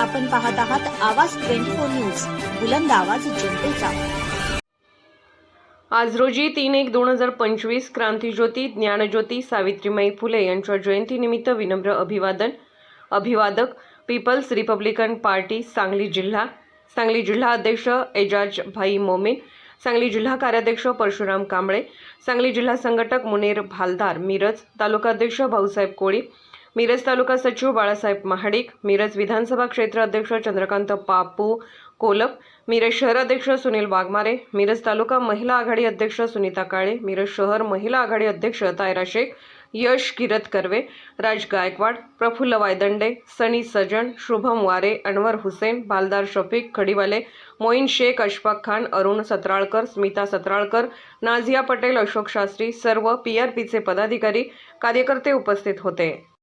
आपण पाहत आहात आवाज ट्वेंटी फोर न्यूज बुलंद आवाज जनतेचा. आज रोजी तीन एक दोन हजार पंचवीस क्रांतीज्योती ज्ञानज्योती सावित्रीमाई फुले यांच्या जयंतीनिमित्त विनम्र अभिवादन. अभिवादक पीपल्स रिपब्लिकन पार्टी सांगली जिल्हा. सांगली जिल्हा अध्यक्ष एजाज भाई मोमीन. सांगली जिल्हा कार्याध्यक्ष परशुराम कांबळे. सांगली जिल्हा संघटक मुनेर भालदार मिरज. तालुकाध्यक्ष भाऊसाहेब कोळी. मिरज तालुका सचिव बाळासाहेब महाडिक मिरज विधानसभा क्षेत्र अध्यक्ष चंद्रकांत पापू कोलप मिरज शहर अध्यक्ष सुनील वाघमारे मिरज तालुका महिला आघाडी अध्यक्ष सुनीता काळे मिरज शहर महिला आघाडी अध्यक्ष तायरा शेख यश किरत कर्वे राज गायकवाड प्रफुल्ल वायदंडे सनी सजन शुभम वारे अनवर हुसेन बालदार शफीक खडीवाले मोईन शेख अशफाक खान अरुण सतराळकर स्मिता सतराळकर नाझिया पटेल अशोक शास्त्री सर्व पीआरपीचे पदाधिकारी कार्यकर्ते उपस्थित होते.